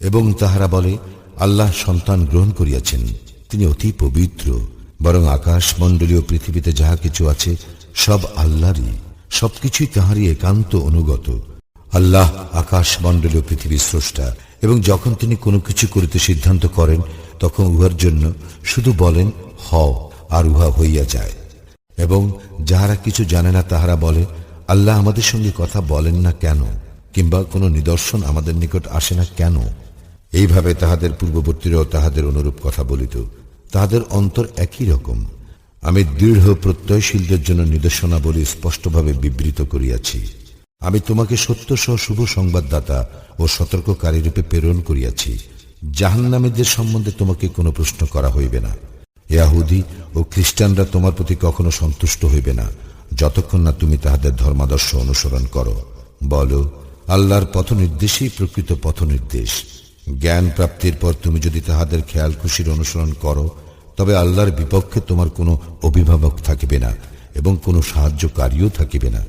এবং তাহারা বলে, আল্লাহ সন্তান গ্রহণ করিয়াছেন, তিনি অতি পবিত্র, বরং আকাশ মণ্ডলীয় পৃথিবীতে যাহা কিছু আছে, সব আল্লাহরই, সবকিছুই তাহারই একান্ত অনুগত। আল্লাহ আকাশ মণ্ডলীয় পৃথিবীর স্রষ্টা, এবং যখন তিনি কোনো কিছু করিতে সিদ্ধান্ত করেন, তখন উহার জন্য শুধু বলেন হ আর উহা হইয়া যায়। এবং যাহারা কিছু জানে না, তাহারা বলে, আল্লাহ আমাদের সঙ্গে কথা বলেন না কেন? কিংবা কোনো নিদর্শন আমাদের নিকট আসে না কেন? এইভাবে তাহাদের পূর্ববর্তীরাও তাহাদের অনুরূপ কথা বলিত। তাহাদের অন্তর একই রকম। আমি দৃঢ় প্রত্যয়শীলদের জন্য নিদর্শনাবলী স্পষ্টভাবে বিবৃত করিয়াছি। আমি তোমাকে সত্য সহ শুভ সংবাদদাতা ও সতর্ককারী রূপে প্রেরণ করিয়াছি। জাহান্নামীদের সম্বন্ধে তোমাকে কোনো প্রশ্ন করা হইবে না। ইয়াহুদি ও খ্রিস্টানরা তোমার প্রতি কখনো সন্তুষ্ট হইবে না, যতক্ষণ না তুমি তাহাদের ধর্মাদর্শ অনুসরণ করো। বলো, আল্লাহর পথ নির্দেশই প্রকৃত পথ নির্দেশ জ্ঞান প্রাপ্তির পর তুমি যদি তাহাদের খেয়াল খুশির অনুসরণ করো, তবে আল্লাহর বিপক্ষে তোমার কোনো অভিভাবক থাকিবে না এবং কোনো সাহায্যকারীও থাকিবে না।